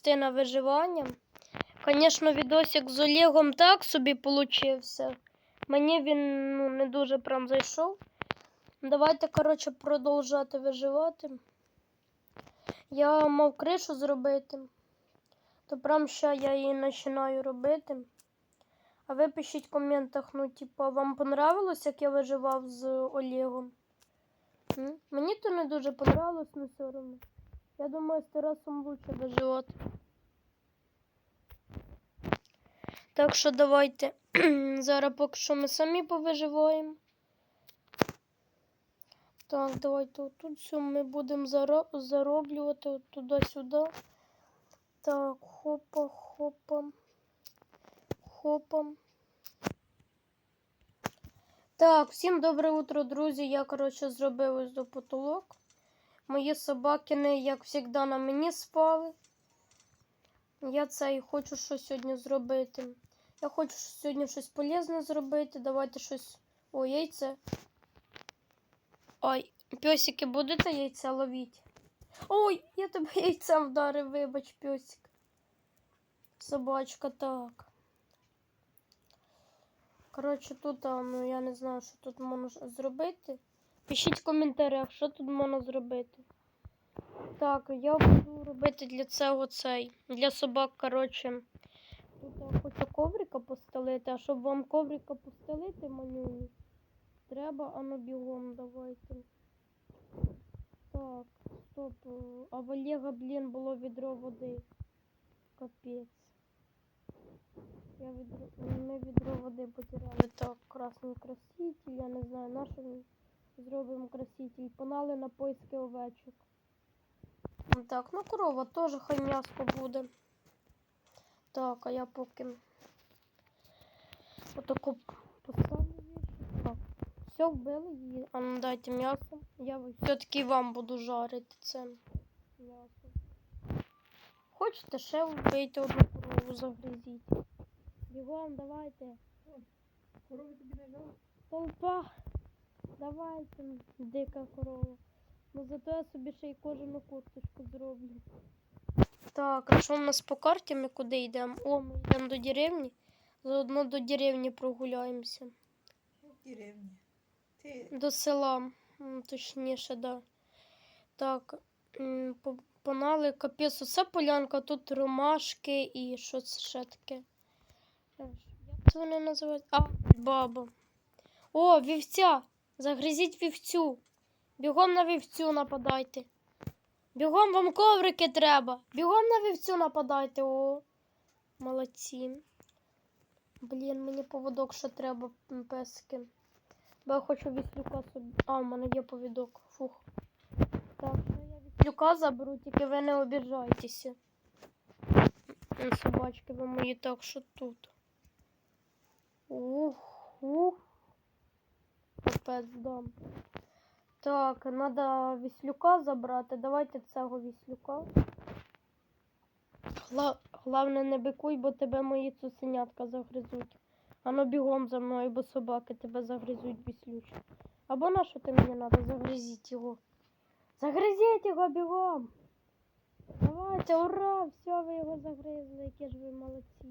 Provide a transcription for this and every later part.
частина виживання. Звісно, відосик з Олегом так собі получився. Мені він ну, не дуже прям зайшов. Давайте, коротше, продовжувати виживати. Я мав кришу зробити. То прям ще я її починаю робити. А ви пишіть в коментах, ну, типа, вам понравилось, як я виживав з Олегом? М? Мені то не дуже понравилось, але все одно. Я думаю, з Тарасом лучше виживати. Так що давайте. Зараз поки що ми самі повиживаємо. Так, давайте отут все ми будемо заро- зароблювати от туди-сюди. Так, хопа, хопа. Хопа. Так, всім добре утро, друзі. Я, коротше, зробив ось до потолок. Мої собаки, не, як завжди, на мені спали. Я це і хочу що сьогодні зробити. Я хочу сьогодні щось полезне зробити. Давайте щось. О, яйце. Ой, пьосики, будете яйця ловити? Ой, я тебе яйцем вдарив, вибач, пьосик. Собачка, так. Коротше, тут, ну я не знаю, що тут можна зробити. Пишіть в коментарях, що тут можна зробити. Так, я буду робити для цього цей. Для собак, коротше. Тут я хочу коврика постелити, а щоб вам коврика постелити манюню, треба ану бігом давайте. Так, стоп. е, А в Олега, блін, було відро води. Капець. Я відро... Ми відро води потеряли. Так, красний краситель, я не знаю, на що зробимо краситель. Панали на поиски овечок. Так, ну корова теж хай м'яско буде. Так, а я поки отаку поставлю. Так, все вбили її. А ну дайте м'ясо. Я все-таки вам буду жарити це м'ясо. Хочете ще вбийте одну корову, загризіть. Бігом, давайте. Корови тобі не дали? Толпа. Давайте, дика корова. Ну зато я собі ще й кожану курточку зроблю. Так, а що в нас по карті ми куди йдемо? О, ми йдемо до деревні. Заодно до деревні прогуляємося. Деревні. Ти До села, точніше, да. Так, по- панали, капець, оце полянка, тут ромашки і що це ще таке? Як це вони називають? А, баба. О, вівця! Загризіть вівцю. Бігом на вівцю нападайте. Бігом вам коврики треба. Бігом на вівцю нападайте. О, молодці. Блін, мені поводок ще треба, м, песики. Бо я хочу віслюка собі. А, у мене є повідок. Фух. Так, що я віслюка заберу, тільки ви не обіжайтеся. Собачки ви мої так, що тут. Ух, ух. Капець дам. Так, треба віслюка забрати. Давайте цього віслюка. Гла... Главне, не бикуй, бо тебе мої цуценятка загризуть. Ану бігом за мною, бо собаки тебе загризуть віслюч. Або на що ти мені треба? Загризіть його. Загризіть його бігом. Давайте, ура! Все, ви його загризли, які ж ви молодці.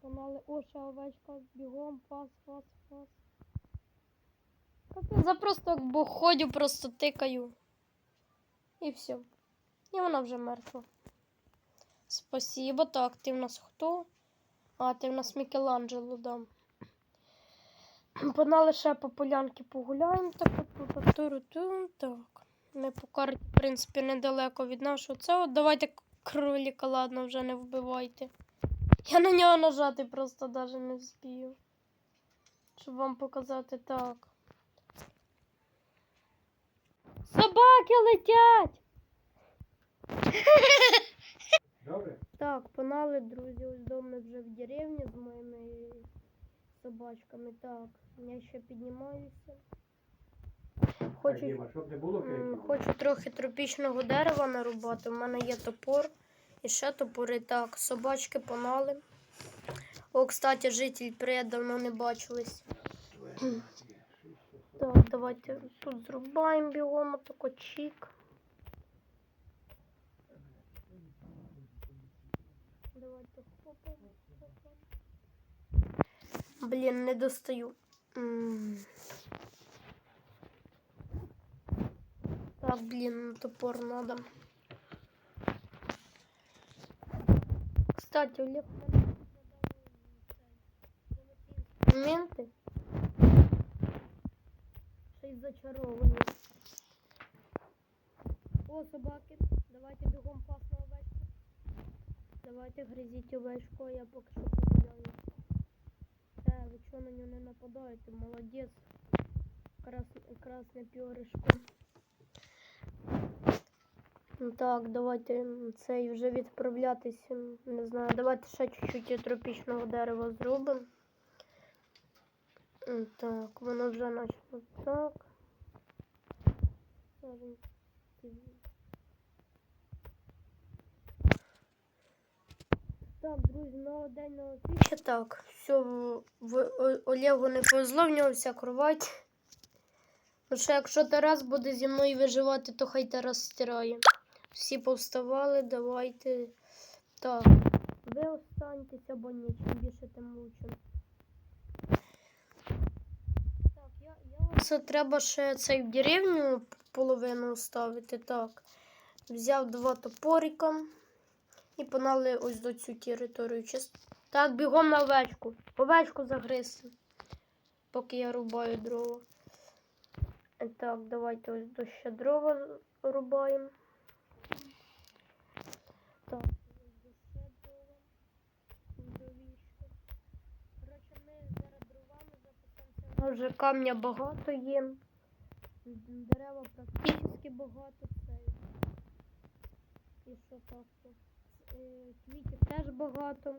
Погнали. О, ще овечка, бігом, фас, фас, фас. Я просто бог ходю, просто тикаю. І все. І вона вже мертва. Спасибо. Так, ти в нас хто? А, ти в нас Мікеланджело, да. Погнали ще по полянки погуляємо. Так, от. Ми по карті, в принципі, недалеко від нашого цього. Давайте кроліка, ладно, вже не вбивайте. Я на нього нажати просто навіть не вспію. Щоб вам показати так. Собаки летять! добре? Так, панали, друзі, ось до мене вже в деревні з моїми собачками. Так, я ще піднімаюся. Хочу, Діма, щоб не було м, хочу трохи тропічного дерева нарубати. У мене є топор і ще топори. Так, собачки панали. О, кстати, житель привіт, давно не бачились. Так, давайте тут зрубаємо бігом, тако чік. Давайте хопа, хопа. Блін, не достаю. М. Так, блін, топор надо. Кстати, Олег в Зачаровані. О, собаки, давайте бігом пас на овечку. Давайте гризіть овечку, я поки що погуляю. Е, ви чого на нього не нападаєте? Молодець. Красне, красне пьоришко. Ну Так, давайте цей вже відправлятись. Не знаю, давайте ще чуть-чуть тропічного дерева зробимо. Так, воно вже начало так. Так, друзі, на день на опічі. Так, все, в, в О- Олегу не повезло, в нього вся кровать. Ну що, якщо Тарас буде зі мною виживати, то хай Тарас стирає. Всі повставали, давайте. Так, ви останьтеся, бо ні, чим більше, тим лучше. Так, я, я... Це треба ще цей в деревню половину ставити. Так. Взяв два топорика і погнали ось до цю територію. Так, бігом на овечку. Овечку загризти. Поки я рубаю дрова. Е, Так, давайте ось до ще дрова рубаємо. Так, вже камня багато є. Дерева практично багато. Це. І що так? Е, Квітів теж багато.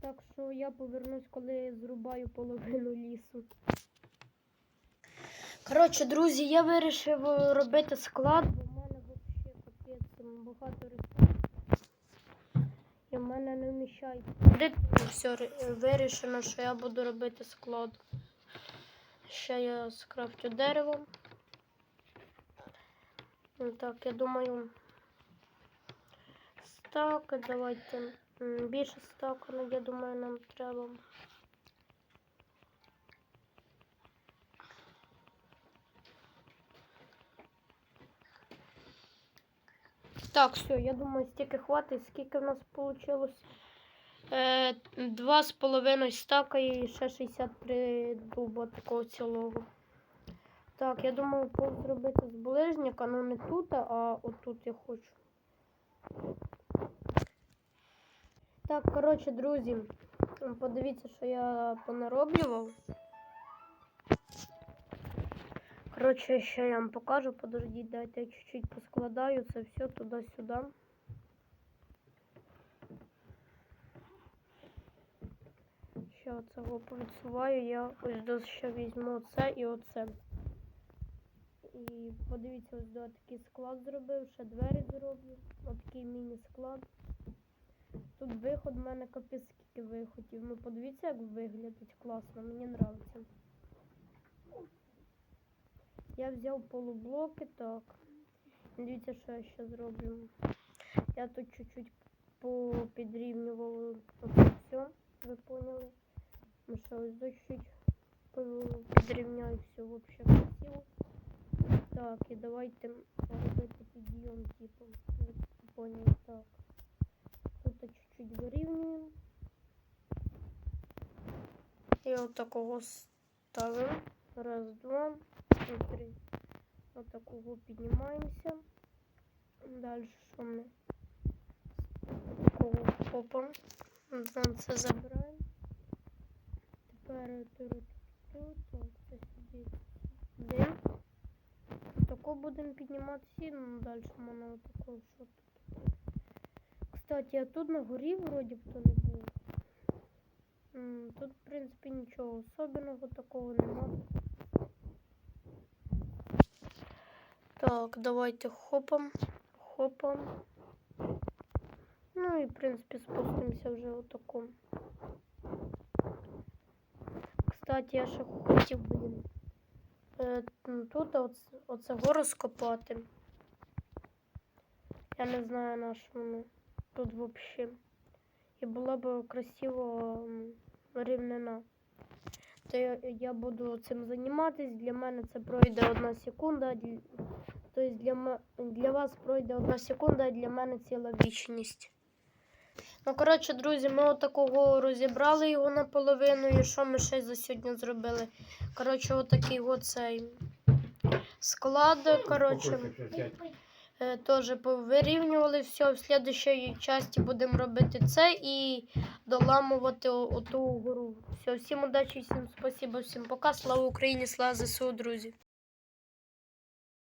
Так що я повернусь, коли зрубаю половину лісу. Коротше, друзі, я вирішив е, робити склад, бо в мене взагалі капець багато ресурсів. І в мене не вміщається. Все вирішено, що я буду робити склад. Ще я скрафтю дерево. Ну, Так, я думаю. Стак, давайте. Більше стака, ну, я думаю, нам треба. Так, все, я думаю, стільки хватить. Скільки в нас вийшло? Е, два з половиною стака і ще 63 дуба такого цілого. Так, я думаю, зробити з булижника, ну не тут, а отут я хочу. Так, коротше, друзі, подивіться, що я понароблював. Коротше, ще я вам покажу, подождіть, дайте я чуть-чуть поскладаю це все туди-сюди. Ще оцього повідсуваю, я ось до ще візьму оце і оце. І подивіться, ось до такий склад зробив, ще двері зроблю. Отакий міні-склад. Тут виход в мене капець скільки виходів. Ну подивіться, як виглядить класно, мені подобається. Я взяв полублоки, так. Дивіться, що я ще зроблю. Я тут чуть-чуть попідрівнював все, ви поняли. Ну що, ось чуть-чуть по- підрівняю все вообще красиво. Так, і давайте типу. Ви поняли, так. Тут чуть-чуть вирівнюємо. І от такого ставимо. Раз, два, три. От такого піднімаємося. Далі що ми? Такого. Нам це забираємо. Тут, тут, сюди. Сюди. Тако будемо підніматися, і ну далі мене отако, що тут. Кстати, а тут на горі вроді б то не був. М, Тут, в принципі, нічого особенного такого нема. Так, давайте хопом, хопом. Ну і, в принципі, спустимося вже отако. Кстати, я ще хотів, блін. Е, тут оце, скопати. Я не знаю, на що воно. тут взагалі. І була б красиво рівнина. То я, я буду цим займатися. Для мене це пройде одна секунда. Тобто для, для вас пройде одна секунда, а для мене ціла вічність. Ну, коротше, друзі, ми отакого розібрали його наполовину. І що ми ще за сьогодні зробили? Коротше, отакий оцей склад. Коротше, е, теж повирівнювали все. В слідчій часті будемо робити це і доламувати оту гору. Все, всім удачі, всім спасибо, всім пока. Слава Україні, слава ЗСУ, друзі.